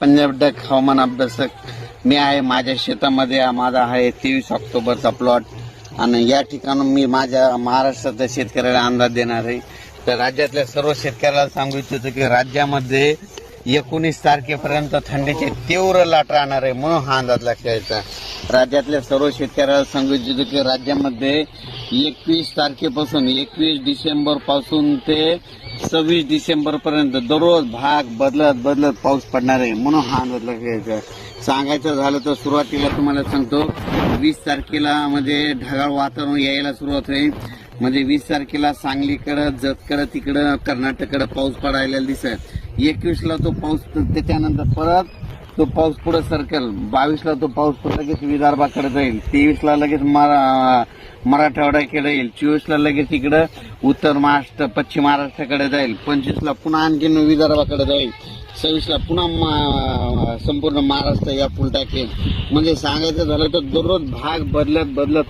Punjab duck हवामान अभ्यासक मी आहे माझ्या शेतामध्ये माझा आहे तेवीस ऑक्टोबरचा प्लॉट आणि या ठिकाणून मी माझ्या महाराष्ट्रातल्या शेतकऱ्याला अंदाज देणार आहे. तर राज्यातल्या सर्व शेतकऱ्याला सांगू इच्छितो की राज्यामध्ये एकोणीस तारखेपर्यंत थंडीची तीव्र लाट राहणार आहे म्हणून हा अंदाज लक्षायचा राज्यातल्या सर्व शेतकऱ्याला सांगू इच्छितो की राज्यामध्ये एकवीस तारखेपासून एकवीस डिसेंबरपासून ते सव्वीस डिसेंबर पर्यंत दररोज भाग बदलत बदलत पाऊस पडणार आहे. म्हणून हा अंदाज घ्यायचा. सांगायचं झालं तर सुरुवातीला तुम्हाला सांगतो वीस तारखेला म्हणजे ढगाळ वातावरण यायला सुरुवात होईल. म्हणजे वीस तारखेला सांगलीकडं जतकडं तिकडं कर्नाटककडं पाऊस पडायला दिसत एकवीसला तो पाऊस त्याच्यानंतर परत तो पाऊस पुढे सरकेल. बावीसला तो पाऊस लगेच विदर्भाकडे जाईल. तेवीसला लगेच मरा मराठवाड्याकडे येईल. चोवीसला लगेच इकडं उत्तर महाराष्ट्र पश्चिम महाराष्ट्राकडे जाईल. पंचवीसला पुन्हा आणखीन विदर्भाकडे जाईल. सव्वीसला पुन्हा संपूर्ण महाराष्ट्र या फुल टाकेल. म्हणजे सांगायचं झालं तर दररोज भाग बदलत बदलत